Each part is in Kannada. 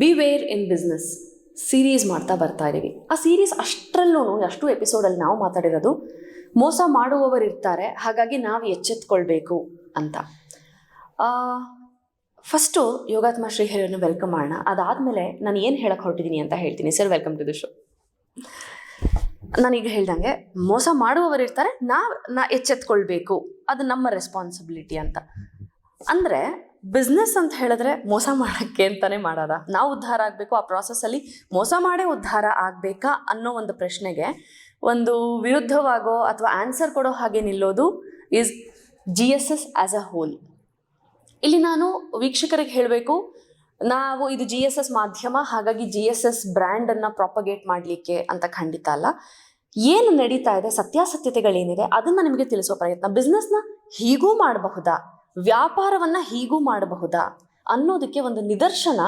Be aware in business series ಮಾಡ್ತಾ ಬರ್ತಾ ಇದ್ದೀವಿ ಆ ಸೀರೀಸ್ ಅಷ್ಟರಲ್ಲೂ ಅಷ್ಟು ಎಪಿಸೋಡಲ್ಲಿ ನಾವು ಮಾತಾಡಿರೋದು ಮೋಸ ಮಾಡುವವರು ಇರ್ತಾರೆ, ಹಾಗಾಗಿ ನಾವು ಎಚ್ಚೆತ್ಕೊಳ್ಬೇಕು ಅಂತ. ಫಸ್ಟು ಯೋಗಾತ್ಮ ಶ್ರೀಹರಿಯನ್ನು ವೆಲ್ಕಮ್ ಮಾಡೋಣ. ಅದಾದಮೇಲೆ ನಾನು ಏನು ಹೇಳಕ್ಕೆ ಹೊರಟಿದ್ದೀನಿ ಅಂತ ಹೇಳ್ತೀನಿ. Sir welcome to the show ನಾನೀಗ ಹೇಳ್ದಂಗೆ ಮೋಸ ಮಾಡುವವರು ಇರ್ತಾರೆ, ನಾವು, ನಾ ಎಚ್ಚೆತ್ಕೊಳ್ಬೇಕು. ಅದು ನಮ್ಮ ರೆಸ್ಪಾನ್ಸಿಬಿಲಿಟಿ ಅಂತ. ಅಂದರೆ ಬಿಸ್ನೆಸ್ ಅಂತ ಹೇಳಿದ್ರೆ ಮೋಸ ಮಾಡೋಕ್ಕೆ ಅಂತಾನೆ ಮಾಡೋದ? ನಾವು ಉದ್ಧಾರ ಆಗಬೇಕು, ಆ ಪ್ರಾಸೆಸ್ಸಲ್ಲಿ ಮೋಸ ಮಾಡೇ ಉದ್ಧಾರ ಆಗಬೇಕಾ ಅನ್ನೋ ಒಂದು ಪ್ರಶ್ನೆಗೆ ಒಂದು ವಿರುದ್ಧವಾಗೋ ಅಥವಾ ಆನ್ಸರ್ ಕೊಡೋ ಹಾಗೆ ನಿಲ್ಲೋದು is G S S as a whole ಇಲ್ಲಿ ನಾನು ವೀಕ್ಷಕರಿಗೆ ಹೇಳಬೇಕು, ನಾವು ಇದು ಜಿ ಎಸ್ ಎಸ್ ಮಾಧ್ಯಮ, ಹಾಗಾಗಿ ಜಿ ಎಸ್ ಎಸ್ ಬ್ರ್ಯಾಂಡನ್ನು ಪ್ರಾಪಗೇಟ್ ಮಾಡಲಿಕ್ಕೆ ಅಂತ ಖಂಡಿತ ಅಲ್ಲ. ಏನು ನಡೀತಾ ಇದೆ, ಸತ್ಯಾಸತ್ಯತೆಗಳೇನಿದೆ, ಅದನ್ನು ನಿಮಗೆ ತಿಳಿಸೋ ಪ್ರಯತ್ನ. ಬಿಸ್ನೆಸ್ನ ಹೀಗೂ ಮಾಡಬಹುದಾ? ವ್ಯಾಪಾರವನ್ನು ಹೀಗೂ ಮಾಡಬಹುದಾ ಅನ್ನೋದಕ್ಕೆ ಒಂದು ನಿದರ್ಶನ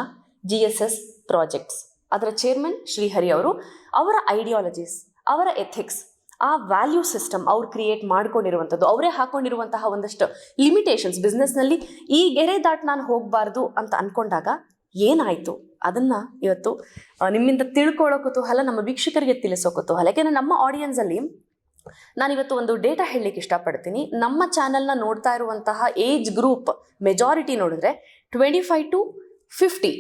ಜಿ ಎಸ್ ಎಸ್ ಪ್ರಾಜೆಕ್ಟ್ಸ್ ಅದರ ಚೇರ್ಮನ್ ಶ್ರೀಹರಿ ಅವರು, ಅವರ ಐಡಿಯಾಲಜೀಸ್ ಅವರ ಎಥಿಕ್ಸ್ ಆ ವ್ಯಾಲ್ಯೂ ಸಿಸ್ಟಮ್ ಅವ್ರು ಕ್ರಿಯೇಟ್ ಮಾಡ್ಕೊಂಡಿರುವಂಥದ್ದು. ಅವರೇ ಹಾಕೊಂಡಿರುವಂತಹ ಒಂದಷ್ಟು ಲಿಮಿಟೇಷನ್ಸ್ ಬಿಸ್ನೆಸ್ನಲ್ಲಿ ಈ ಗೆರೆ ದಾಟ್ ನಾನು ಹೋಗಬಾರ್ದು ಅಂತ ಅಂದ್ಕೊಂಡಾಗ ಏನಾಯಿತು? ಅದನ್ನು ಇವತ್ತು ನಿಮ್ಮಿಂದ ತಿಳ್ಕೊಳ್ಳೋ ಕುತೂಹಲ ನಮ್ಮ ವೀಕ್ಷಕರಿಗೆ ತಿಳಿಸೋ ಕುತೂಹಲ. ಯಾಕೆಂದರೆ ನಮ್ಮ ಆಡಿಯನ್ಸಲ್ಲಿ ನಾನಿವತ್ತು ಒಂದು ಡೇಟಾ ಹೇಳಲಿಕ್ಕೆ ಇಷ್ಟಪಡ್ತೀನಿ. ನಮ್ಮ ಚಾನಲ್ನ ನೋಡ್ತಾ ಇರುವಂತಹ ಏಜ್ ಗ್ರೂಪ್ ಮೆಜಾರಿಟಿ ನೋಡಿದ್ರೆ twenty five to fifty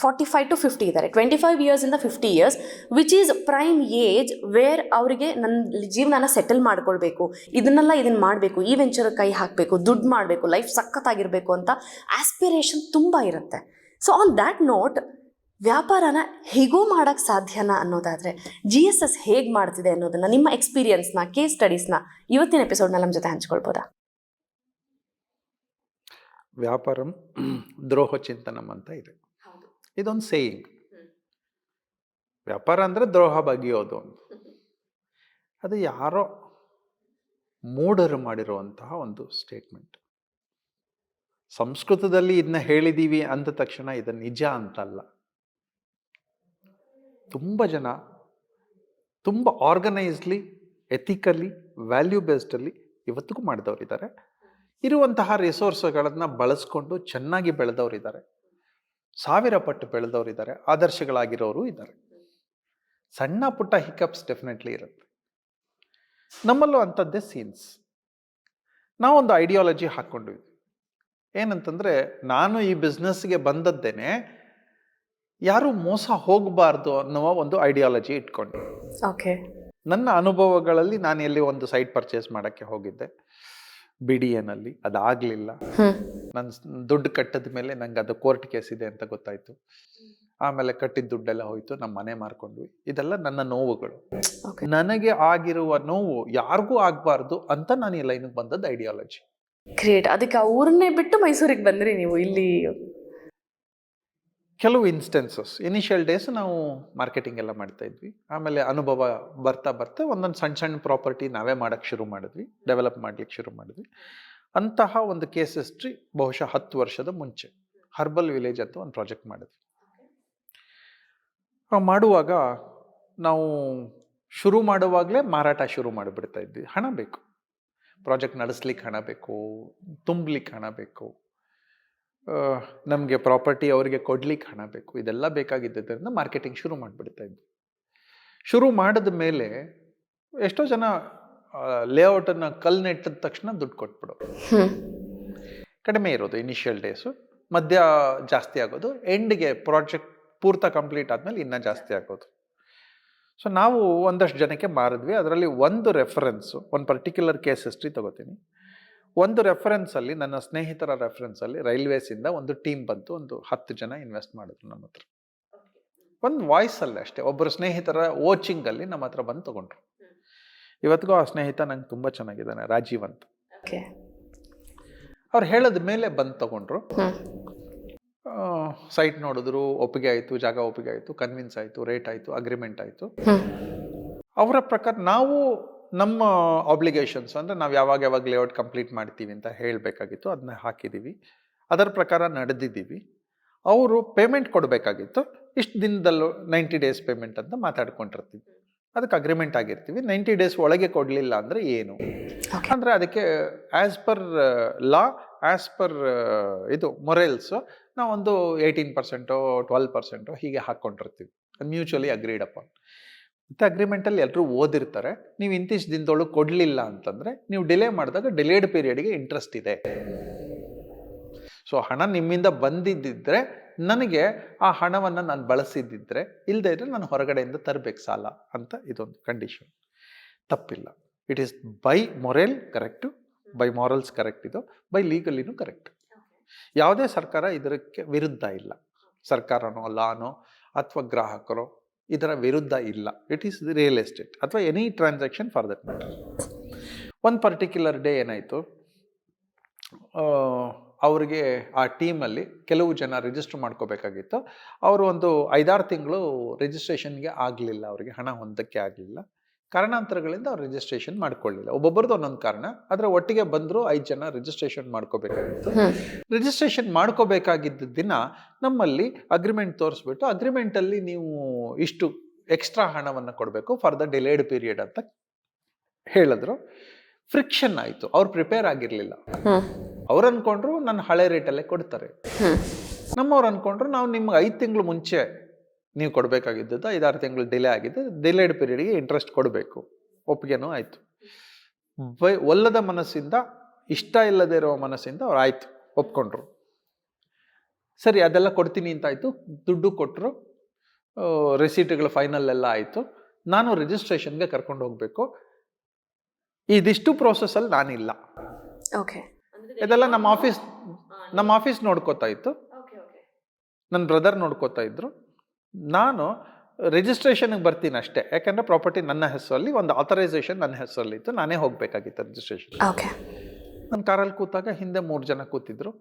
forty five to fifty ಇದ್ದಾರೆ. ಟ್ವೆಂಟಿ ಫೈವ್ ಇಂದ fifty years which is prime age where ಅವರಿಗೆ ನನ್ನ ಜೀವನನ ಸೆಟಲ್ ಮಾಡ್ಕೊಳ್ಬೇಕು. ಇದನ್ನೆಲ್ಲ ಇದನ್ನು ಮಾಡಬೇಕು. ಈ ವೆಂಚರ್ ಕೈ ಹಾಕಬೇಕು, ದುಡ್ಡು ಮಾಡಬೇಕು ಲೈಫ್ ಸಖತ್ತಾಗಿರಬೇಕು ಅಂತ ಆಸ್ಪಿರೇಷನ್ ತುಂಬ ಇರುತ್ತೆ. ಸೊ ಆನ್ ದ್ಯಾಟ್ ನೋಟ್ ವ್ಯಾಪಾರನ ಹೇಗೂ ಮಾಡೋಕ್ಕೆ ಸಾಧ್ಯನಾ ಅನ್ನೋದಾದರೆ ಜಿ ಎಸ್ ಎಸ್ ಹೇಗೆ ಮಾಡ್ತಿದೆ ಅನ್ನೋದನ್ನು ನಿಮ್ಮ ಎಕ್ಸ್ಪೀರಿಯನ್ಸ್ನ ಕೇಸ್ ಸ್ಟಡೀಸ್ನ ಇವತ್ತಿನ ಎಪಿಸೋಡ್ನ ನಮ್ಮ ಜೊತೆ ಹಂಚ್ಕೊಳ್ಬೋದಾ? ವ್ಯಾಪಾರಂ ದ್ರೋಹ ಚಿಂತನಂ ಅಂತ ಇದೆ. ಇದೊಂದು ಸೇಯಿಂಗ್ ವ್ಯಾಪಾರ ಅಂದರೆ ದ್ರೋಹ ಬಗೆಯೋದು ಅಂತ. ಅದು ಯಾರೋ ಮೂಢರು ಮಾಡಿರುವಂತಹ ಒಂದು ಸ್ಟೇಟ್ಮೆಂಟ್ ಸಂಸ್ಕೃತದಲ್ಲಿ ಇದನ್ನ ಹೇಳಿದ್ದೀವಿ ಅಂದ ತಕ್ಷಣ ಇದು ನಿಜ ಅಂತಲ್ಲ. ತುಂಬ ಜನ ತುಂಬ ಆರ್ಗನೈಸ್ಲಿ ಎಥಿಕಲಿ ವ್ಯಾಲ್ಯೂ ಬೇಸ್ಡಲ್ಲಿ ಇವತ್ತಿಗೂ ಮಾಡಿದವರಿದ್ದಾರೆ. ಇರುವಂತಹ ರಿಸೋರ್ಸ್ಗಳನ್ನು ಬಳಸ್ಕೊಂಡು ಚೆನ್ನಾಗಿ ಬೆಳೆದವರಿದ್ದಾರೆ. ಸಾವಿರ ಪಟ್ಟು ಬೆಳೆದವರಿದ್ದಾರೆ. ಆದರ್ಶಗಳಾಗಿರೋರು ಇದ್ದಾರೆ. ಸಣ್ಣ ಪುಟ್ಟ ಹಿಕಪ್ಸ್ ಡೆಫಿನೆಟ್ಲಿ ಇರುತ್ತೆ. ನಮ್ಮಲ್ಲೂ ಅಂಥದ್ದೇ ಸೀನ್ಸ್ ನಾವೊಂದು ಐಡಿಯಾಲಜಿ ಹಾಕ್ಕೊಂಡಿದ್ವಿ. ಏನಂತಂದರೆ, ನಾನು ಈ ಬಿಸ್ನೆಸ್ಗೆ ಬಂದದ್ದೇನೆ ಯಾರೂ ಮೋಸ ಹೋಗಬಾರ್ದು ಅನ್ನುವ ಒಂದು ಐಡಿಯಾಲಜಿ ಇಟ್ಕೊಂಡೆ. ಓಕೆ ನನ್ನ ಅನುಭವಗಳಲ್ಲಿ ನಾನು ಎಲ್ಲಿ ಒಂದು ಸೈಟ್ ಪರ್ಚೇಸ್ ಮಾಡೋಕ್ಕೆ ಹೋಗಿದ್ದೆ. ಬಿ ಡಿ ಎನಲ್ಲಿ ಅದಾಗಲಿಲ್ಲ. ನನ್ನ ದುಡ್ಡು ಕಟ್ಟದ ಮೇಲೆ ನಂಗೆ ಅದು ಕೋರ್ಟ್ ಕೇಸ್ ಇದೆ ಅಂತ ಗೊತ್ತಾಯ್ತು. ಆಮೇಲೆ ಕಟ್ಟಿದ ದುಡ್ಡೆಲ್ಲ ಹೋಯ್ತು ನಮ್ಮ ಮನೆ ಮಾರ್ಕೊಂಡ್ವಿ. ಇದೆಲ್ಲ ನನ್ನ ನೋವುಗಳು. ಓಕೆ ನನಗೆ ಆಗಿರುವ ನೋವು ಯಾರಿಗೂ ಆಗಬಾರ್ದು ಅಂತ ನಾನು ಈ ಲೈನಿಗೆ ಬಂದದ್ದು ಐಡಿಯಾಲಜಿ ಗ್ರೇಟ್ ಅದಕ್ಕೆ ಆ ಊರನ್ನೇ ಬಿಟ್ಟು ಮೈಸೂರಿಗೆ ಬಂದ್ರಿ ನೀವು ಇಲ್ಲಿ? ಕೆಲವು ಇನ್ಸ್ಟೆನ್ಸಸ್ ಇನಿಷಿಯಲ್ ಡೇಸ್ ನಾವು ಮಾರ್ಕೆಟಿಂಗ್ ಎಲ್ಲ ಮಾಡ್ತಾ ಇದ್ವಿ. ಆಮೇಲೆ ಅನುಭವ ಬರ್ತಾ ಬರ್ತಾ ಒಂದೊಂದು ಸಣ್ಣ ಸಣ್ಣ ಪ್ರಾಪರ್ಟಿ ನಾವೇ ಮಾಡೋಕ್ಕೆ ಶುರು ಮಾಡಿದ್ವಿ. ಡೆವಲಪ್ ಮಾಡ್ಲಿಕ್ಕೆ ಶುರು ಮಾಡಿದ್ವಿ. ಅಂತಹ ಒಂದು ಕೇಸ್ ಹಿಸ್ಟ್ರಿ ಬಹುಶಃ ಹತ್ತು ವರ್ಷದ ಮುಂಚೆ. ಹರ್ಬಲ್ ವಿಲೇಜ್ ಅಂತ ಒಂದು ಪ್ರಾಜೆಕ್ಟ್ ಮಾಡಿದ್ವಿ. ಮಾಡುವಾಗ ನಾವು ಶುರು ಮಾಡುವಾಗಲೇ ಮಾರಾಟ ಶುರು ಮಾಡಿಬಿಡ್ತಾ ಇದ್ವಿ. ಹಣ ಬೇಕು. ಪ್ರಾಜೆಕ್ಟ್ ನಡೆಸ್ಲಿಕ್ಕೆ ಹಣ ಬೇಕು. ತುಂಬಲಿಕ್ಕೆ ಹಣ ಬೇಕು. ನಮಗೆ ಪ್ರಾಪರ್ಟಿ ಅವರಿಗೆ ಕೊಡ್ಲಿಕ್ಕೆ ಹಣ ಬೇಕು. ಇದೆಲ್ಲ ಬೇಕಾಗಿದ್ದರಿಂದ ಮಾರ್ಕೆಟಿಂಗ್ ಶುರು ಮಾಡಿಬಿಡ್ತಾ ಇದ್ವಿ. ಶುರು ಮಾಡಿದ ಮೇಲೆ ಎಷ್ಟೋ ಜನ ಲೇಔಟನ್ನು ಕಲ್ಲು ನೆಟ್ಟಿದ ತಕ್ಷಣ ದುಡ್ಡು ಕೊಟ್ಬಿಡು ಕಡಿಮೆ ಇರೋದು ಇನಿಷಿಯಲ್ ಡೇಸು ಮಧ್ಯ ಜಾಸ್ತಿ ಆಗೋದು. ಎಂಡ್ಗೆ ಪ್ರಾಜೆಕ್ಟ್ ಪೂರ್ತ ಕಂಪ್ಲೀಟ್ ಆದಮೇಲೆ ಇನ್ನೂ ಜಾಸ್ತಿ ಆಗೋದು. ಸೊ ನಾವು ಒಂದಷ್ಟು ಜನಕ್ಕೆ ಮಾರಿದ್ವಿ. ಅದರಲ್ಲಿ ಒಂದು ರೆಫರೆನ್ಸು ಒಂದು ಪರ್ಟಿಕ್ಯುಲರ್ ಕೇಸ್ ಹಿಸ್ಟ್ರಿ ತಗೋತೀನಿ. ಒಂದು ರೆಫರೆನ್ಸಲ್ಲಿ ನನ್ನ ಸ್ನೇಹಿತರ ರೆಫರೆನ್ಸಲ್ಲಿ ರೈಲ್ವೇಸಿಂದ ಒಂದು ಟೀಮ್ ಬಂತು ಒಂದು ಹತ್ತು ಜನ ಇನ್ವೆಸ್ಟ್ ಮಾಡಿದ್ರು ನಮ್ಮ ಹತ್ರ. ಒಂದು ವಾಯ್ಸಲ್ಲೇ ಅಷ್ಟೇ ಒಬ್ಬರು ಸ್ನೇಹಿತರ ಓಚಿಂಗಲ್ಲಿ ನಮ್ಮ ಹತ್ರ ಬಂದು ತಗೊಂಡ್ರು. ಇವತ್ತಿಗೂ ಆ ಸ್ನೇಹಿತ ನಂಗೆ ತುಂಬ ಚೆನ್ನಾಗಿದ್ದಾನೆ ರಾಜೀವ್ ಅಂತ. ಅವ್ರು ಹೇಳಿದ ಮೇಲೆ ಬಂದು ತಗೊಂಡ್ರು. ಸೈಟ್ ನೋಡಿದ್ರು ಒಪ್ಪಿಗೆ ಆಯಿತು ಜಾಗ ಒಪ್ಪಿಗೆ ಆಯಿತು ಕನ್ವಿನ್ಸ್ ಆಯಿತು ರೇಟ್ ಆಯಿತು ಅಗ್ರಿಮೆಂಟ್ ಆಯಿತು. ಅವರ ಪ್ರಕಾರ ನಾವು ನಮ್ಮ ಆಬ್ಲಿಗೇಷನ್ಸ್ ಅಂದರೆ ನಾವು ಯಾವಾಗ ಯಾವಾಗ ಲೇಔಟ್ ಕಂಪ್ಲೀಟ್ ಮಾಡ್ತೀವಿ ಅಂತ ಹೇಳಬೇಕಾಗಿತ್ತು ಅದನ್ನ ಹಾಕಿದ್ದೀವಿ ಅದರ ಪ್ರಕಾರ ನಡೆದಿದ್ದೀವಿ. ಅವರು ಪೇಮೆಂಟ್ ಕೊಡಬೇಕಾಗಿತ್ತು. ಇಷ್ಟು ದಿನದಲ್ಲೂ ನೈಂಟಿ ಡೇಸ್ ಪೇಮೆಂಟ್ ಅಂತ ಮಾತಾಡ್ಕೊಂಡಿರ್ತೀವಿ. ಅದಕ್ಕೆ ಅಗ್ರಿಮೆಂಟ್ ಆಗಿರ್ತೀವಿ. ನೈಂಟಿ ಡೇಸ್ ಒಳಗೆ ಕೊಡಲಿಲ್ಲ ಅಂದರೆ ಏನು? ಅಂದರೆ ಅದಕ್ಕೆ as per law as per ಇದು ಮೊರಲ್ಸ್ ನಾವೊಂದು ಏಯ್ಟೀನ್ ಪರ್ಸೆಂಟೋ ಟ್ವೆಲ್ ಪರ್ಸೆಂಟೋ ಹೀಗೆ ಹಾಕ್ಕೊಂಡಿರ್ತೀವಿ. ಮ್ಯೂಚುವಲಿ ಅಗ್ರೀಡ್ ಅಪಾನ್ ಮತ್ತು ಅಗ್ರಿಮೆಂಟಲ್ಲಿ ಎಲ್ಲರೂ ಓದಿರ್ತಾರೆ. ನೀವು ಇಂತಿಷ್ಟು ದಿನದೊಳಗೆ ಕೊಡಲಿಲ್ಲ ಅಂತಂದರೆ ನೀವು ಡಿಲೇ ಮಾಡಿದಾಗ ಡಿಲೇಡ್ ಪೀರಿಯಡ್ಗೆ ಇಂಟ್ರೆಸ್ಟ್ ಇದೆ. ಸೊ ಹಣ ನಿಮ್ಮಿಂದ ಬಂದಿದ್ದಿದ್ರೆ ನನಗೆ ಆ ಹಣವನ್ನು ನಾನು ಬಳಸಿದ್ದಿದ್ರೆ ಇಲ್ಲದೇ ಇದ್ದರೆ ನಾನು ಹೊರಗಡೆಯಿಂದ ತರಬೇಕು ಸಾಲ ಅಂತ ಇದೊಂದು ಕಂಡೀಷನ್ ತಪ್ಪಿಲ್ಲ. It is by moral correct by morals correct ಇದು ಬೈ ಲೀಗಲಿನೂ ಕರೆಕ್ಟ್ ಯಾವುದೇ ಸರ್ಕಾರ ಇದಕ್ಕೆ ವಿರುದ್ಧ ಇಲ್ಲ. ಸರ್ಕಾರನೋ ಲಾನೋ ಅಥವಾ ಗ್ರಾಹಕರೋ ಇದರ ವಿರುದ್ಧ ಇಲ್ಲ. ಇಟ್ ಈಸ್ ರಿಯಲ್ ಎಸ್ಟೇಟ್ ಅಥವಾ any transaction for that matter ಒಂದು ಪರ್ಟಿಕ್ಯುಲರ್ ಡೇ ಏನಾಯಿತು? ಅವರಿಗೆ ಆ ಟೀಮಲ್ಲಿ ಕೆಲವು ಜನ ರಿಜಿಸ್ಟರ್ ಮಾಡ್ಕೋಬೇಕಾಗಿತ್ತು. ಅವರು ಒಂದು ಐದಾರು ತಿಂಗಳು ರಿಜಿಸ್ಟ್ರೇಷನ್ಗೆ ಆಗಲಿಲ್ಲ ಅವರಿಗೆ, ಹಣ ಹೊಂದಕ್ಕೆ ಆಗಲಿಲ್ಲ. ಕಾರಣಾಂತರಗಳಿಂದ ಅವ್ರು ರಿಜಿಸ್ಟ್ರೇಷನ್ ಮಾಡ್ಕೊಳ್ಳಿಲ್ಲ. ಒಬ್ಬೊಬ್ಬರದ್ದು ಒಂದೊಂದು ಕಾರಣ. ಆದರೆ ಒಟ್ಟಿಗೆ ಬಂದರೂ ಐದು ಜನ ರಿಜಿಸ್ಟ್ರೇಷನ್ ಮಾಡ್ಕೋಬೇಕಾಗಿತ್ತು. ರಿಜಿಸ್ಟ್ರೇಷನ್ ಮಾಡ್ಕೋಬೇಕಾಗಿದ್ದ ದಿನ ನಮ್ಮಲ್ಲಿ ಅಗ್ರಿಮೆಂಟ್ ತೋರಿಸ್ಬಿಟ್ಟು ಅಗ್ರಿಮೆಂಟಲ್ಲಿ ನೀವು ಇಷ್ಟು ಎಕ್ಸ್ಟ್ರಾ ಹಣವನ್ನು ಕೊಡಬೇಕು ಫಾರ್ ದ ಡಿಲೇಡ್ ಪೀರಿಯಡ್ ಅಂತ ಹೇಳಿದ್ರು. ಫ್ರಿಕ್ಷನ್ ಆಯಿತು. ಅವ್ರು ಪ್ರಿಪೇರ್ ಆಗಿರಲಿಲ್ಲ. ಅವ್ರು ಅನ್ಕೊಂಡ್ರು ನನ್ನ ಹಳೆ ರೇಟಲ್ಲೇ ಕೊಡ್ತಾರೆ. ನಮ್ಮವ್ರು ಅನ್ಕೊಂಡ್ರು ನಾವು ನಿಮ್ಗೆ ಐದು ತಿಂಗಳು ಮುಂಚೆ ನೀವು ಕೊಡಬೇಕಾಗಿದ್ದದ್ದು ಐದಾರು ತಿಂಗಳು ಡಿಲೇ ಆಗಿದೆ ಡಿಲೇಡ್ ಪೀರಿಯಡ್ಗೆ ಇಂಟ್ರೆಸ್ಟ್ ಕೊಡಬೇಕು. ಒಪ್ಪಿಗೆನೂ ಆಯಿತು. ಬೈ ಒಲ್ಲದ ಮನಸ್ಸಿಂದ ಇಷ್ಟ ಇಲ್ಲದೆ ಇರೋ ಮನಸ್ಸಿಂದ ಅವ್ರು ಆಯಿತು ಒಪ್ಕೊಂಡ್ರು. ಸರಿ ಅದೆಲ್ಲ ಕೊಡ್ತೀನಿ ಅಂತ ಆಯಿತು ದುಡ್ಡು ಕೊಟ್ಟರು ರೆಸೀಟ್ಗಳು ಫೈನಲ್ ಎಲ್ಲ ಆಯಿತು. ನಾನು ರಿಜಿಸ್ಟ್ರೇಷನ್ಗೆ ಕರ್ಕೊಂಡು ಹೋಗಬೇಕು. ಇದಿಷ್ಟು ಪ್ರೋಸೆಸ್ಸಲ್ಲಿ ನಾನಿಲ್ಲ. ಓಕೆ ಇದೆಲ್ಲ ನಮ್ಮ ಆಫೀಸ್ ನಮ್ಮ ಆಫೀಸ್ ನೋಡ್ಕೋತಾ ಇತ್ತು. ನನ್ನ ಬ್ರದರ್ ನೋಡ್ಕೋತಾ ಇದ್ರು. ನಾನು ರಿಜಿಸ್ಟ್ರೇಷನ್ಗೆ ಬರ್ತೀನಿ ಅಷ್ಟೇ. ಯಾಕಂದರೆ ಪ್ರಾಪರ್ಟಿ ನನ್ನ ಹೆಸರಲ್ಲಿ ಒಂದು ಆಥರೈಸೇಷನ್ ನನ್ನ ಹೆಸರಲ್ಲಿ ಇತ್ತು. ನಾನೇ ಹೋಗಬೇಕಾಗಿತ್ತು ರಿಜಿಸ್ಟ್ರೇಷನ್ ಓಕೆ ನನ್ನ ಕಾರಲ್ಲಿ ಕೂತಾಗ ಹಿಂದೆ ಮೂರು ಜನ ಕೂತಿದ್ರು.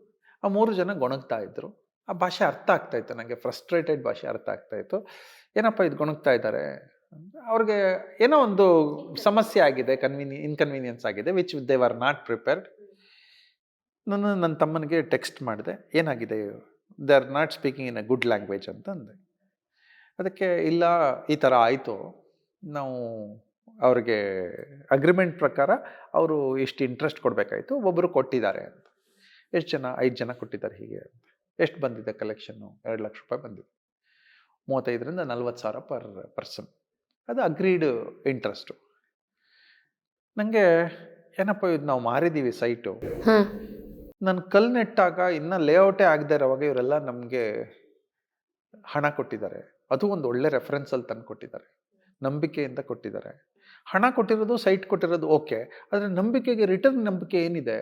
ಆ ಮೂರು ಜನ ಗೊಣಗ್ತಾ ಇದ್ರು. ಆ ಭಾಷೆ ಅರ್ಥ ಆಗ್ತಾ ಇತ್ತು ನನಗೆ ಫ್ರಸ್ಟ್ರೇಟೆಡ್ ಭಾಷೆ ಅರ್ಥ ಆಗ್ತಾ ಇತ್ತು. ಏನಪ್ಪ ಇದು ಗೊಣಗ್ತಾ ಇದ್ದಾರೆ? ಅವ್ರಿಗೆ ಏನೋ ಒಂದು ಸಮಸ್ಯೆ ಆಗಿದೆ ಕನ್ವೀನಿ ಇನ್ಕನ್ವೀನಿಯನ್ಸ್ ಆಗಿದೆ which they are not prepared ನಾನು ನನ್ನ ತಮ್ಮನಿಗೆ ಟೆಕ್ಸ್ಟ್ ಮಾಡಿದೆ. ಏನಾಗಿದೆ? They are not speaking in a good language ಅಂತ ಅಂದೆ ಅದಕ್ಕೆ ಇಲ್ಲ ಈ ಥರ ಆಯಿತು. ನಾವು ಅವ್ರಿಗೆ ಅಗ್ರಿಮೆಂಟ್ ಪ್ರಕಾರ ಅವರು ಇಷ್ಟು ಇಂಟ್ರೆಸ್ಟ್ ಕೊಡಬೇಕಾಯಿತು ಒಬ್ಬರು ಕೊಟ್ಟಿದ್ದಾರೆ ಅಂತ. ಎಷ್ಟು ಜನ ಐದು ಜನ ಕೊಟ್ಟಿದ್ದಾರೆ ಹೀಗೆ ಅಂತ. ಎಷ್ಟು ಬಂದಿದೆ ಕಲೆಕ್ಷನ್ನು ಎರಡು ಲಕ್ಷ ರೂಪಾಯಿ ಬಂದಿದೆ. ಮೂವತ್ತೈದರಿಂದ ನಲ್ವತ್ತು ಸಾವಿರ ಪರ್ ಪರ್ಸನ್ ಅದು ಅಗ್ರೀಡ್ ಇಂಟ್ರೆಸ್ಟು ನನಗೆ ಏನಪ್ಪ ಇದು ನಾವು ಮಾರಿದ್ದೀವಿ ಸೈಟು ನಾನು ಕಲ್ಲು ನೆಟ್ಟಾಗ ಇನ್ನೂ ಲೇಔಟೇ ಆಗದೆ ಇರೋವಾಗ ಇವರೆಲ್ಲ ನಮಗೆ ಹಣ ಕೊಟ್ಟಿದ್ದಾರೆ. ಅದು ಒಂದು ಒಳ್ಳೆ ರೆಫರೆನ್ಸಲ್ಲಿ ತಂದು ಕೊಟ್ಟಿದ್ದಾರೆ. ನಂಬಿಕೆಯಿಂದ ಕೊಟ್ಟಿದ್ದಾರೆ. ಹಣ ಕೊಟ್ಟಿರೋದು ಸೈಟ್ ಕೊಟ್ಟಿರೋದು ಓಕೆ ಆದರೆ ನಂಬಿಕೆಗೆ ರಿಟರ್ನ್ ನಂಬಿಕೆ ಏನಿದೆ?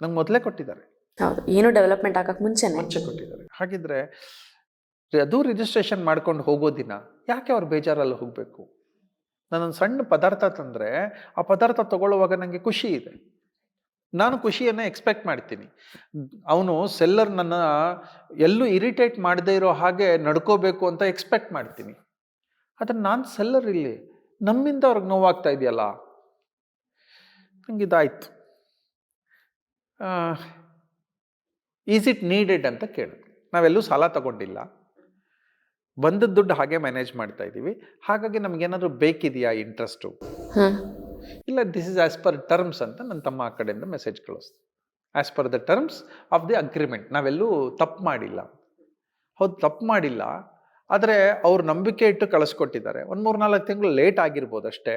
ನಂಗೆ ಮೊದಲೇ ಕೊಟ್ಟಿದ್ದಾರೆ. ಹೌದು ಏನು ಡೆವಲಪ್ಮೆಂಟ್ ಆಗಕ್ಕೆ ಮುಂಚೆ ಮುಂಚೆ ಕೊಟ್ಟಿದ್ದಾರೆ. ಹಾಗಿದ್ರೆ ಅದು ರಿಜಿಸ್ಟ್ರೇಷನ್ ಮಾಡ್ಕೊಂಡು ಹೋಗೋ ದಿನ ಯಾಕೆ ಅವ್ರು ಬೇಜಾರಲ್ಲಿ ಹೋಗಬೇಕು? ನಾನೊಂದು ಸಣ್ಣ ಪದಾರ್ಥ ತಂದರೆ ಆ ಪದಾರ್ಥ ತಗೊಳ್ಳುವಾಗ ನನಗೆ ಖುಷಿ ಇದೆ. ನಾನು ಖುಷಿಯನ್ನು ಎಕ್ಸ್ಪೆಕ್ಟ್ ಮಾಡ್ತೀನಿ. ಅವನು ಸೆಲ್ಲರ್ ನನ್ನ ಎಲ್ಲೂ ಇರಿಟೇಟ್ ಮಾಡದೇ ಇರೋ ಹಾಗೆ ನಡ್ಕೋಬೇಕು ಅಂತ ಎಕ್ಸ್ಪೆಕ್ಟ್ ಮಾಡ್ತೀನಿ. ಆದರೆ ನಾನು ಸೆಲ್ಲರ್ ಇಲ್ಲಿ, ನಮ್ಮಿಂದ ಅವ್ರಿಗೆ ನೋವಾಗ್ತಾ ಇದೆಯಲ್ಲ? ನಂಗೆ ಇದಾಯ್ತು ಈಸ್ ಇಟ್ ನೀಡೆಡ್ ಅಂತ ಕೇಳಿದ್ರು ನಾವೆಲ್ಲೂ ಸಾಲ ತಗೊಂಡಿಲ್ಲ. ಬಂದದ್ದು ದುಡ್ಡು ಹಾಗೆ ಮ್ಯಾನೇಜ್ ಮಾಡ್ತಾ ಇದ್ದೀವಿ ಹಾಗಾಗಿ ನಮಗೇನಾದರೂ ಬೇಕಿದೆಯಾ ಇಂಟ್ರೆಸ್ಟು ಇಲ್ಲ this is as per terms ಅಂತ ನನ್ನ ತಮ್ಮ ಆ ಕಡೆಯಿಂದ ಮೆಸೇಜ್ ಕಳಿಸ್ತೀನಿ as per the terms of the agreement ನಾವೆಲ್ಲೂ ತಪ್ಪು ಮಾಡಿಲ್ಲ. ಹೌದು ತಪ್ಪು ಮಾಡಿಲ್ಲ. ಆದರೆ ಅವ್ರು ನಂಬಿಕೆ ಇಟ್ಟು ಕಳಿಸ್ಕೊಟ್ಟಿದ್ದಾರೆ. ಒಂದು ಮೂರು ನಾಲ್ಕು ತಿಂಗಳು ಲೇಟ್ ಆಗಿರ್ಬೋದು ಅಷ್ಟೇ.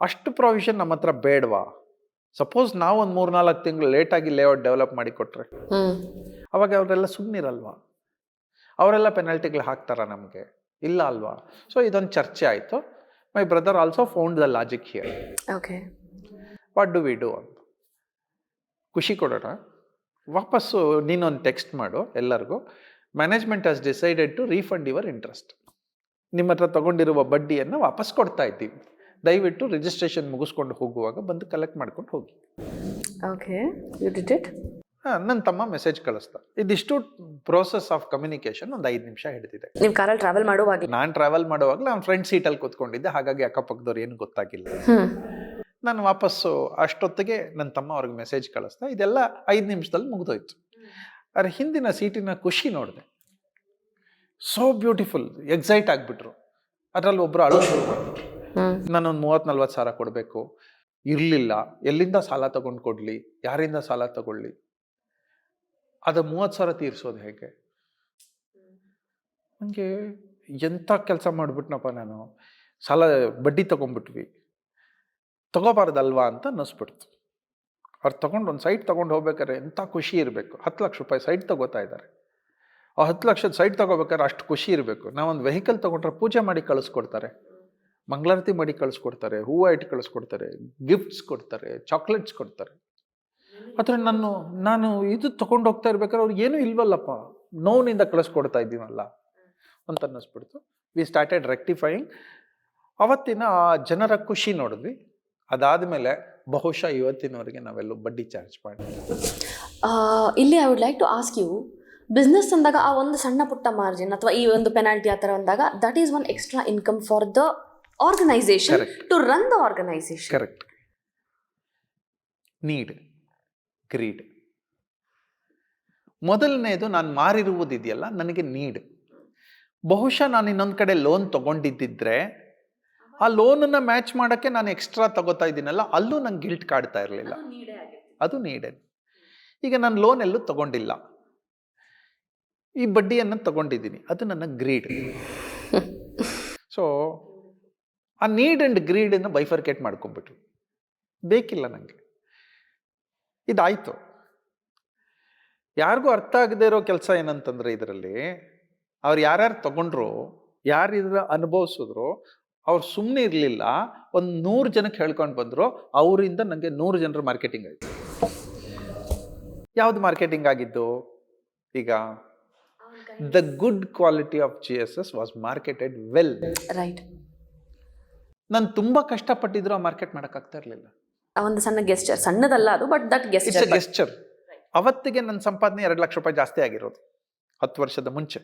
ಅಷ್ಟು ಪ್ರೊವಿಷನ್ ನಮ್ಮ ಹತ್ರ ಬೇಡವಾ? ಸಪೋಸ್ ನಾವು ಒಂದು ಮೂರು ನಾಲ್ಕು ತಿಂಗಳು ಲೇಟಾಗಿ ಲೇಔಟ್ ಡೆವಲಪ್ ಮಾಡಿ ಕೊಟ್ಟರೆ ಹ್ಮ್. ಅವಾಗ ಅವರೆಲ್ಲ ಸುಮ್ಮನಿರಲ್ವಾ ಅವರೆಲ್ಲ ಪೆನಾಲ್ಟಿಗಳು ಹಾಕ್ತಾರಾ ನಮಗೆ? ಇಲ್ಲ ಅಲ್ವಾ? ಸೊ ಇದೊಂದು ಚರ್ಚೆ ಆಯಿತು. My brother also found the logic here. Okay what do we do ಅಂತ ಖುಷಿ ಕೊಡೋಣ. ವಾಪಸ್ಸು ನೀನೊಂದು ಟೆಕ್ಸ್ಟ್ ಮಾಡು ಎಲ್ಲರಿಗೂ. Management has decided to refund your interest ನಿಮ್ಮ ಹತ್ರ ತಗೊಂಡಿರುವ ಬಡ್ಡಿಯನ್ನು ವಾಪಸ್ ಕೊಡ್ತಾ ಇದ್ದೀವಿ. ದಯವಿಟ್ಟು ರಿಜಿಸ್ಟ್ರೇಷನ್ ಮುಗಿಸ್ಕೊಂಡು ಹೋಗುವಾಗ ಬಂದು ಕಲೆಕ್ಟ್ ಮಾಡ್ಕೊಂಡು ಹೋಗಿ. ಓಕೆ ಯು ಇಟ್ ಹಾಂ ನನ್ನ ತಮ್ಮ ಮೆಸೇಜ್ ಕಳಿಸ್ತಾ ಇದಿಷ್ಟು ಪ್ರೋಸೆಸ್ ಆಫ್ ಕಮ್ಯುನಿಕೇಶನ್ ಒಂದು ಐದು ನಿಮಿಷ ಹಿಡಿದಿದೆ. ನೀವು ಕಾರಲ್ಲಿ ಟ್ರಾವೆಲ್ ಮಾಡುವಾಗ? ನಾನು ಟ್ರಾವೆಲ್ ಮಾಡುವಾಗ ನಾನು ಫ್ರಂಟ್ ಸೀಟಲ್ಲಿ ಕೂತ್ಕೊಂಡಿದ್ದೆ ಹಾಗಾಗಿ ಅಕ್ಕಪಕ್ಕದವ್ರು ಏನು ಗೊತ್ತಾಗಿಲ್ಲ. ನಾನು ವಾಪಸ್ಸು ಅಷ್ಟೊತ್ತಿಗೆ ನನ್ನ ತಮ್ಮ ಅವ್ರಿಗೆ ಮೆಸೇಜ್ ಕಳಿಸ್ತಾ ಇದೆಲ್ಲ ಐದು ನಿಮಿಷದಲ್ಲಿ ಮುಗಿದೋಯ್ತು. ಅದ್ರ ಹಿಂದಿನ ಸೀಟಿನ ಖುಷಿ ನೋಡಿದೆ. ಸೋ ಬ್ಯೂಟಿಫುಲ್ ಎಕ್ಸೈಟ್ ಆಗಿಬಿಟ್ರು. ಅದರಲ್ಲಿ ಒಬ್ಬರು ಅಳು ಶುರು ಮಾಡಿದ್ರು. ಹ್ಮ್. ನಾನೊಂದು ಮೂವತ್ತು ನಲ್ವತ್ತು ಸಾವಿರ ಕೊಡಬೇಕು. ಇರಲಿಲ್ಲ. ಎಲ್ಲಿಂದ ಸಾಲ ತಗೊಂಡು ಕೊಡಲಿ? ಯಾರಿಂದ ಸಾಲ ತಗೊಳ್ಳಿ? ಅದು ಮೂವತ್ತು ಸಾವಿರ ತೀರಿಸೋದು ಹೇಗೆ? ನನಗೆ ಎಂಥ ಕೆಲಸ ಮಾಡಿಬಿಟ್ನಪ್ಪ ನಾನು, ಸಾಲ ಬಡ್ಡಿ ತೊಗೊಂಡ್ಬಿಟ್ವಿ ತಗೋಬಾರ್ದಲ್ವಾ ಅಂತ ಅನ್ನಿಸ್ಬಿಡ್ತು. ಅವ್ರು ತೊಗೊಂಡು ಒಂದು ಸೈಟ್ ತೊಗೊಂಡು ಹೋಗ್ಬೇಕಾದ್ರೆ ಎಂಥ ಖುಷಿ ಇರಬೇಕು? ಹತ್ತು ಲಕ್ಷ ರೂಪಾಯಿ ಸೈಟ್ ತಗೋತಾ ಇದ್ದಾರೆ. ಆ ಹತ್ತು ಲಕ್ಷದ ಸೈಟ್ ತೊಗೋಬೇಕಾದ್ರೆ ಅಷ್ಟು ಖುಷಿ ಇರಬೇಕು. ನಾವೊಂದು ವೆಹಿಕಲ್ ತೊಗೊಂಡ್ರೆ ಪೂಜೆ ಮಾಡಿ ಕಳಿಸ್ಕೊಡ್ತಾರೆ. ಮಂಗಳಾರತಿ ಮಾಡಿ ಕಳಿಸ್ಕೊಡ್ತಾರೆ, ಹೂವು ಇಟ್ಟು ಕಳಿಸ್ಕೊಡ್ತಾರೆ ಗಿಫ್ಟ್ಸ್ ಕೊಡ್ತಾರೆ ಚಾಕ್ಲೇಟ್ಸ್ ಕೊಡ್ತಾರೆ. ಆದರೆ ನಾನು ನಾನು ಇದು ತೊಗೊಂಡು ಹೋಗ್ತಾ ಇರ್ಬೇಕಾದ್ರೆ ಅವ್ರಿಗೆ ಏನೂ ಇಲ್ವಲ್ಲಪ್ಪ. ನೋವಿನಿಂದ ಕಳಿಸ್ಕೊಡ್ತಾ ಇದ್ದೀವಲ್ಲ ಅಂತ ಅನ್ನಿಸ್ಬಿಡ್ತು. ವಿ ಸ್ಟಾರ್ಟೆಡ್ ರೆಕ್ಟಿಫೈಯಿಂಗ್ ಅವತ್ತಿನ ಆ ಜನರ ಖುಷಿ ನೋಡಿದ್ವಿ. ಅದಾದ ಮೇಲೆ ಬಹುಶಃ ಇವತ್ತಿನವರೆಗೆ ನಾವೆಲ್ಲೂ ಬಡ್ಡಿ ಚಾರ್ಜ್ ಮಾಡಿ. ಇಲ್ಲಿ I would like to ask you business ಅಂದಾಗ ಆ ಒಂದು ಸಣ್ಣ ಪುಟ್ಟ ಮಾರ್ಜಿನ್ ಅಥವಾ ಈ ಒಂದು ಪೆನಾಲ್ಟಿ ಆ ಥರ ಅಂದಾಗ that is one extra income for the organisation to run the organisation correct need greed ಮೊದಲನೇದು ನಾನು ಮಾರಿರುವುದಿದೆಯಲ್ಲ ನನಗೆ ನೀಡ್. ಬಹುಶಃ ನಾನು ಇನ್ನೊಂದು ಕಡೆ ಲೋನ್ ತಗೊಂಡಿದ್ದಿದ್ರೆ ಆ ಲೋನನ್ನು ಮ್ಯಾಚ್ ಮಾಡೋಕ್ಕೆ ನಾನು ಎಕ್ಸ್ಟ್ರಾ ತಗೋತಾ ಇದ್ದೀನಲ್ಲ ಅಲ್ಲೂ ನಂಗೆ ಗಿಲ್ಟ್ ಕಾಡ್ತಾ ಇರಲಿಲ್ಲ. ಅದು ನೀಡೆಡ್ ಈಗ ನಾನು ಲೋನ್ ಎಲ್ಲೂ ತಗೊಂಡಿಲ್ಲ. ಈ ಬಡ್ಡಿಯನ್ನು ತಗೊಂಡಿದ್ದೀನಿ ಅದು ನನ್ನ ಗ್ರೀಡ್. ಸೊ ಆ ನೀಡ್ ಆ್ಯಂಡ್ ಗ್ರೀಡನ್ನು ಬೈಫರ್ಕೇಟ್ ಮಾಡ್ಕೊಂಡ್ಬಿಟ್ರು ಬೇಕಿಲ್ಲ ನನಗೆ ಇದಾಯಿತು. ಯಾರಿಗೂ ಅರ್ಥ ಆಗದೇ ಇರೋ ಕೆಲಸ ಏನಂತಂದ್ರೆ ಇದರಲ್ಲಿ ಅವ್ರು ಯಾರ್ಯಾರು ತಗೊಂಡ್ರು ಯಾರು ಇದ್ರ ಅನುಭವಿಸಿದ್ರು ಅವ್ರು ಸುಮ್ಮನೆ ಇರಲಿಲ್ಲ ಒಂದು ನೂರು ಜನಕ್ಕೆ ಹೇಳ್ಕೊಂಡು ಬಂದರು ಅವರಿಂದ ನನಗೆ ನೂರು ಜನರ ಮಾರ್ಕೆಟಿಂಗ್ ಆಯಿತು. ಯಾವ್ದು ಮಾರ್ಕೆಟಿಂಗ್ ಆಗಿದ್ದು? ಈಗ the good quality of G S S was marketed well. Right. ನಾನು ತುಂಬ ಕಷ್ಟಪಟ್ಟಿದ್ರು ಆ ಮಾರ್ಕೆಟ್ ಮಾಡೋಕ್ಕಾಗ್ತಾ ಇರಲಿಲ್ಲ. ಒಂದು ಸಣ್ಣ ಗೆಸ್ಚರ್ ಸಣ್ಣದಲ್ಲ ಅದು ಬಟ್ ದಟ್ ಗೆಸ್ಟರ್ ಗೆಸ್ಚರ್ ಅವತ್ತಿಗೆ ನನ್ನ ಸಂಪಾದನೆ ಎರಡು ಲಕ್ಷ ರೂಪಾಯಿ ಜಾಸ್ತಿ ಆಗಿರೋದು ಹತ್ತು ವರ್ಷದ ಮುಂಚೆ.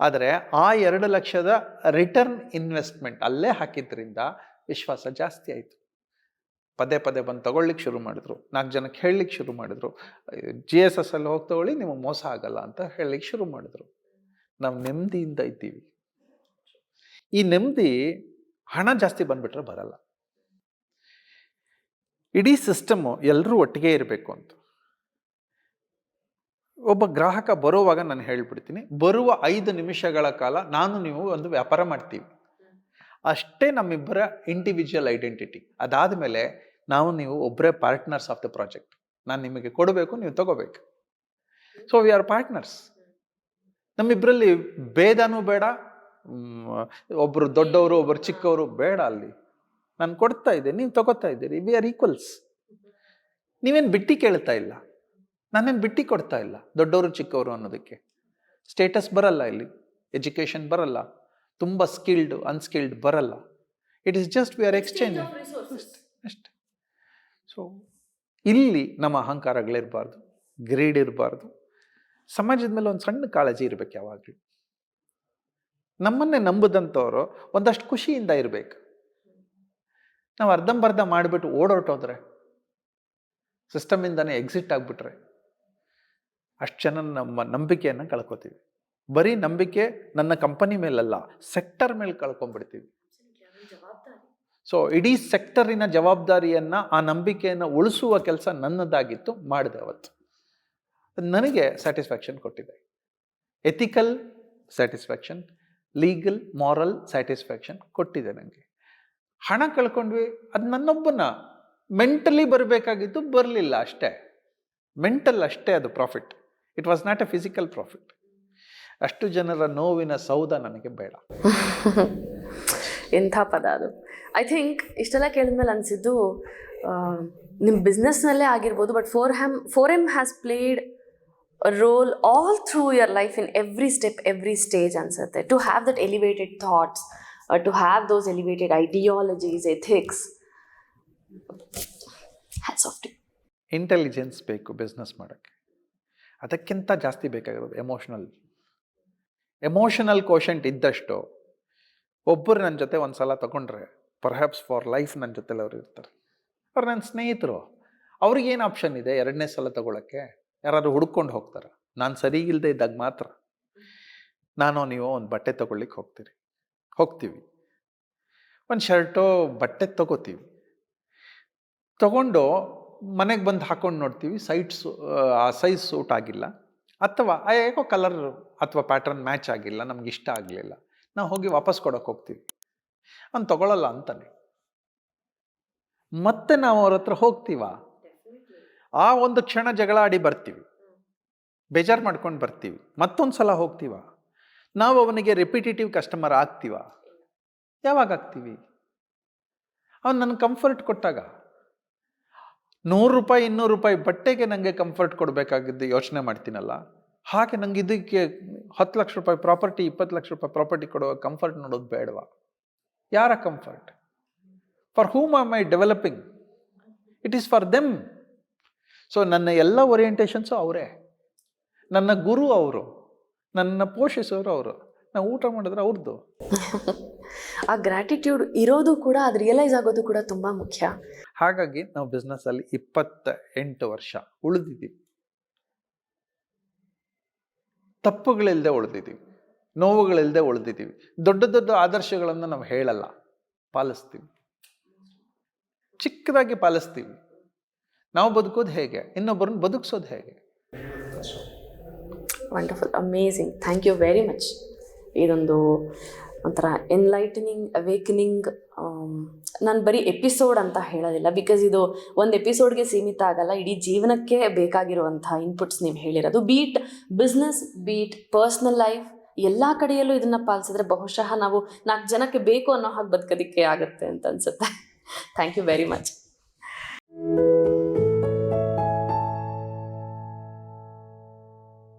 ಆದರೆ ಆ ಎರಡು ಲಕ್ಷದ ರಿಟರ್ನ್ ಇನ್ವೆಸ್ಟ್ಮೆಂಟ್ ಅಲ್ಲೇ ಹಾಕಿದ್ರಿಂದ ವಿಶ್ವಾಸ ಜಾಸ್ತಿ ಆಯಿತು. ಪದೇ ಪದೇ ಬಂದು ತಗೊಳ್ಳಿಕ್ಕೆ ಶುರು ಮಾಡಿದ್ರು ನಾಲ್ಕು ಜನಕ್ಕೆ ಹೇಳಲಿಕ್ಕೆ ಶುರು ಮಾಡಿದ್ರು ಜಿ ಎಸ್ ಎಸ್ ಅಲ್ಲಿ ಹೋಗಿ ತಗೊಳ್ಳಿ ನಿಮಗೆ ಮೋಸ ಆಗಲ್ಲ ಅಂತ ಹೇಳಲಿಕ್ಕೆ ಶುರು ಮಾಡಿದ್ರು. ನಾವು ನೆಮ್ಮದಿಯಿಂದ ಇದ್ದೀವಿ. ಈ ನೆಮ್ಮದಿ ಹಣ ಜಾಸ್ತಿ ಬಂದ್ಬಿಟ್ರೆ ಬರಲ್ಲ. ಇಡೀ ಸಿಸ್ಟಮು ಎಲ್ಲರೂ ಒಟ್ಟಿಗೆ ಇರಬೇಕು ಅಂತ. ಒಬ್ಬ ಗ್ರಾಹಕ ಬರುವಾಗ ನಾನು ಹೇಳ್ಬಿಡ್ತೀನಿ, ಬರುವ ಐದು ನಿಮಿಷಗಳ ಕಾಲ ನಾನು ನೀವು ಒಂದು ವ್ಯಾಪಾರ ಮಾಡ್ತೀವಿ. ಅಷ್ಟೇ ನಮ್ಮಿಬ್ಬರ ಇಂಡಿವಿಜುವಲ್ ಐಡೆಂಟಿಟಿ ಅದಾದ ಮೇಲೆ ನಾವು ನೀವು ಒಬ್ಬರೇ ಪಾರ್ಟ್ನರ್ಸ್ ಆಫ್ ದ ಪ್ರಾಜೆಕ್ಟ್ ನಾನು ನಿಮಗೆ ಕೊಡಬೇಕು, ನೀವು ತಗೋಬೇಕು. ಸೊ ವಿ ಆರ್ ಪಾರ್ಟ್ನರ್ಸ್ ನಮ್ಮಿಬ್ಬರಲ್ಲಿ ಭೇದನೂ ಬೇಡ ಒಬ್ಬರು ದೊಡ್ಡವರು ಒಬ್ಬರು ಚಿಕ್ಕವರು ಬೇಡ ಅಲ್ಲಿ. ನಾನು ಕೊಡ್ತಾ ಇದ್ದೆ ನೀವು ತಗೋತಾ ಇದ್ದೀರಿ ವಿ ಆರ್ ಈಕ್ವಲ್ಸ್ ನೀವೇನು ಬಿಟ್ಟಿ ಕೇಳ್ತಾ ಇಲ್ಲ. ನಾನೇನು ಬಿಟ್ಟಿ ಕೊಡ್ತಾ ಇಲ್ಲ ದೊಡ್ಡವರು ಚಿಕ್ಕವರು ಅನ್ನೋದಕ್ಕೆ. ಸ್ಟೇಟಸ್ ಬರಲ್ಲ ಇಲ್ಲಿ ಎಜುಕೇಷನ್ ಬರಲ್ಲ ತುಂಬ ಸ್ಕಿಲ್ಡ್ ಅನ್ಸ್ಕಿಲ್ಡ್ ಬರಲ್ಲ. It is just we are exchange ಅಷ್ಟೆ ಸೊ ಇಲ್ಲಿ ನಮ್ಮ ಅಹಂಕಾರಗಳಿರಬಾರ್ದು ಗ್ರೀಡ್ ಇರಬಾರ್ದು. ಸಮಾಜದ ಮೇಲೆ ಒಂದು ಸಣ್ಣ ಕಾಳಜಿ ಇರಬೇಕು ಯಾವಾಗಲೂ. ನಮ್ಮನ್ನೇ ನಂಬದಂಥವ್ರು ಒಂದಷ್ಟು ಖುಷಿಯಿಂದ ಇರಬೇಕು. ನಾವು ಅರ್ಧಂಬರ್ಧ ಮಾಡಿಬಿಟ್ಟು ಓಡೋಟೋದ್ರೆ ಸಿಸ್ಟಮಿಂದನೇ ಎಕ್ಸಿಟ್ ಆಗಿಬಿಟ್ರೆ, ಅಷ್ಟು ಜನ ನಮ್ಮ ನಂಬಿಕೆಯನ್ನು ಕಳ್ಕೊತೀವಿ. ಬರೀ ನಂಬಿಕೆ ನನ್ನ ಕಂಪನಿ ಮೇಲಲ್ಲ ಸೆಕ್ಟರ್ ಮೇಲೆ ಕಳ್ಕೊಂಡ್ಬಿಡ್ತೀವಿ ಸೊ ಇಡೀ ಸೆಕ್ಟರಿನ ಜವಾಬ್ದಾರಿಯನ್ನು, ಆ ನಂಬಿಕೆಯನ್ನು ಉಳಿಸುವ ಕೆಲಸ ನನ್ನದಾಗಿತ್ತು, ಮಾಡಿದೆ ಅವತ್ತು. ನನಗೆ ಸ್ಯಾಟಿಸ್ಫ್ಯಾಕ್ಷನ್ ಕೊಟ್ಟಿದೆ. Ethical satisfaction legal moral satisfaction ಕೊಟ್ಟಿದೆ ನನಗೆ ಹಣ ಕಳ್ಕೊಂಡ್ವಿ, ಅದು ನನ್ನೊಬ್ಬನ ಮೆಂಟಲಿ ಬರಬೇಕಾಗಿದ್ದು ಬರಲಿಲ್ಲ ಅಷ್ಟೇ. ಮೆಂಟಲ್ ಅಷ್ಟೇ ಅದು profit. It was not a physical profit ಅಷ್ಟು ಜನರ ನೋವಿನ ಸೌಧ ನನಗೆ ಬೇಡ. ಎಂಥ ಪದ ಅದು. ಐ ಥಿಂಕ್ ಇಷ್ಟೆಲ್ಲ ಕೇಳಿದ್ಮೇಲೆ ಅನಿಸಿದ್ದು ನಿಮ್ಮ ಬಿಸ್ನೆಸ್ನಲ್ಲೇ ಆಗಿರ್ಬೋದು but for him for them has played role all through your life in every step every stage ಅನ್ಸುತ್ತೆ. To have that elevated thoughts to have those elevated ideologies, ethics. Hats off to intelligence ಬೇಕು ಬಿಸ್ನೆಸ್ ಮಾಡೋಕ್ಕೆ. ಅದಕ್ಕಿಂತ ಜಾಸ್ತಿ ಬೇಕಾಗಿರೋದು ಎಮೋಷ್ನಲ್ ಎಮೋಷನಲ್ ಕೋಶಂಟ್ ಇದ್ದಷ್ಟು ಒಬ್ಬರು ನನ್ನ ಜೊತೆ ಒಂದು ಸಲ ತಗೊಂಡ್ರೆ ಪರ್ಹ್ಯಾಪ್ಸ್ ಫಾರ್ ಲೈಫ್ ನನ್ನ ಜೊತೆಲಿ ಅವ್ರು ಇರ್ತಾರೆ. ಅವ್ರು ನನ್ನ ಸ್ನೇಹಿತರು ಅವ್ರಿಗೇನು ಆಪ್ಷನ್ ಇದೆ ಎರಡನೇ ಸಲ ತಗೊಳಕ್ಕೆ? ಯಾರಾದ್ರು ಹುಡ್ಕೊಂಡು ಹೋಗ್ತಾರೆ? ನಾನು ಸರಿ ಇಲ್ಲದೆ ಇದ್ದಾಗ ಮಾತ್ರ. ನಾನು ನೀವು ಒಂದು ಬಟ್ಟೆ ತಗೊಳ್ಳಿಕ್ಕೆ ಹೋಗ್ತೀರಿ. ಹೋಗ್ತೀವಿ. ಒಂದು ಶರ್ಟೋ, ಬಟ್ಟೆ ತಗೋತೀವಿ. ತಗೊಂಡು, ಮನೆಗೆ ಬಂದು ಹಾಕ್ಕೊಂಡು ನೋಡ್ತೀವಿ. ಸೈಟ್ಸ್, ಆ ಸೈಜ್ ಸೂಟ್ ಆಗಿಲ್ಲ. ಅಥವಾ, ಆ ಯಾಕೋ ಕಲರ್ ಅಥವಾ ಪ್ಯಾಟರ್ನ್ ಮ್ಯಾಚ್ ಆಗಿಲ್ಲ, ನಮ್ಗೆ ಇಷ್ಟ ಆಗಲಿಲ್ಲ. ನಾವು ಹೋಗಿ ವಾಪಸ್ ಕೊಡೋಕೆ ಹೋಗ್ತೀವಿ. ಅವ್ನು ತಗೊಳ್ಳಲ್ಲ ಅಂತಾನೆ. ಮತ್ತೆ ನಾವು ಅವ್ರ ಹತ್ರ ಹೋಗ್ತೀವ? ಆ ಒಂದು ಕ್ಷಣ ಜಗಳ ಆಡಿ ಬರ್ತೀವಿ. ಬೇಜಾರು ಮಾಡ್ಕೊಂಡು ಬರ್ತೀವಿ. ಮತ್ತೊಂದು ಸಲ ಹೋಗ್ತೀವ? ನಾವು ಅವನಿಗೆ ರೆಪಿಟೇಟಿವ್ ಕಸ್ಟಮರ್ ಆಗ್ತೀವ? ಯಾವಾಗ ಆಗ್ತೀವಿ? ಅವನು ನನಗೆ ಕಂಫರ್ಟ್ ಕೊಟ್ಟಾಗ. ನೂರು ರೂಪಾಯಿ, ಇನ್ನೂರು ರೂಪಾಯಿ ಬಟ್ಟೆಗೆ ನನಗೆ ಕಂಫರ್ಟ್ ಕೊಡಬೇಕಾಗಿದ್ದು ಯೋಚನೆ ಮಾಡ್ತೀನಲ್ಲ? ಹಾಗೆ ನಂಗೆ ಇದಕ್ಕೆ ಹತ್ತು ಲಕ್ಷ ರೂಪಾಯಿ ಪ್ರಾಪರ್ಟಿ ಇಪ್ಪತ್ತು ಲಕ್ಷ ರೂಪಾಯಿ ಪ್ರಾಪರ್ಟಿ ಕೊಡುವ ಕಂಫರ್ಟ್ ನೋಡೋದು ಬೇಡವಾ? ಯಾರ comfort for whom are my developing it is for them so ನನ್ನ ಎಲ್ಲ ಓರಿಯೆಂಟೇಷನ್ಸು ಅವರೇ. ನನ್ನ ಗುರು ಅವರು. ನನ್ನ ಪೋಷಿಸೋರು ಅವರು. ನಾವು ಊಟ ಮಾಡಿದ್ರೆ ಅವ್ರದ್ದು ಆ ಗ್ರ್ಯಾಟಿಟ್ಯೂಡ್ ಇರೋದು ಕೂಡ ಅದು ರಿಯಲೈಸ್ ಆಗೋದು ಕೂಡ ತುಂಬ ಮುಖ್ಯ. ಹಾಗಾಗಿ ನಾವು ಬಿಸ್ನೆಸ್ಸಲ್ಲಿ ಇಪ್ಪತ್ತ ಎಂಟು ವರ್ಷ ಉಳಿದಿದ್ದೀವಿ ತಪ್ಪುಗಳಿಲ್ಲದೆ ಉಳಿದಿದ್ದೀವಿ ನೋವುಗಳಿಲ್ಲದೆ ಉಳಿದಿದ್ದೀವಿ ದೊಡ್ಡ ದೊಡ್ಡ ಆದರ್ಶಗಳನ್ನು ನಾವು ಹೇಳಲ್ಲ. ಪಾಲಿಸ್ತೀವಿ. ಚಿಕ್ಕದಾಗಿ ಪಾಲಿಸ್ತೀವಿ. ನಾವು ಬದುಕೋದು ಹೇಗೆ? ಇನ್ನೊಬ್ಬರನ್ನ ಬದುಕಿಸೋದು ಹೇಗೆ? Wonderful amazing thank you very much ಇದೊಂದು ಒಂಥರ ಎನ್ಲೈಟನಿಂಗ್ ಅವೇಕನಿಂಗ್ ನಾನು ಬರೀ ಎಪಿಸೋಡ್ ಅಂತ ಹೇಳೋದಿಲ್ಲ. ಬಿಕಾಸ್ ಇದು ಒಂದು ಎಪಿಸೋಡ್ಗೆ ಸೀಮಿತ ಆಗಲ್ಲ, ಇಡೀ ಜೀವನಕ್ಕೆ ಬೇಕಾಗಿರುವಂಥ ಇನ್ಪುಟ್ಸ್ ನೀವು ಹೇಳಿರೋದು. Be it business be it personal life ಎಲ್ಲ ಕಡೆಯಲ್ಲೂ ಇದನ್ನು ಪಾಲಿಸಿದ್ರೆ ಬಹುಶಃ ನಾವು ನಾಲ್ಕು ಜನಕ್ಕೆ ಬೇಕು ಅನ್ನೋ ಹಾಗೆ ಬದುಕೋದಕ್ಕೆ ಆಗುತ್ತೆ ಅಂತ ಅನ್ಸುತ್ತೆ. Thank you very much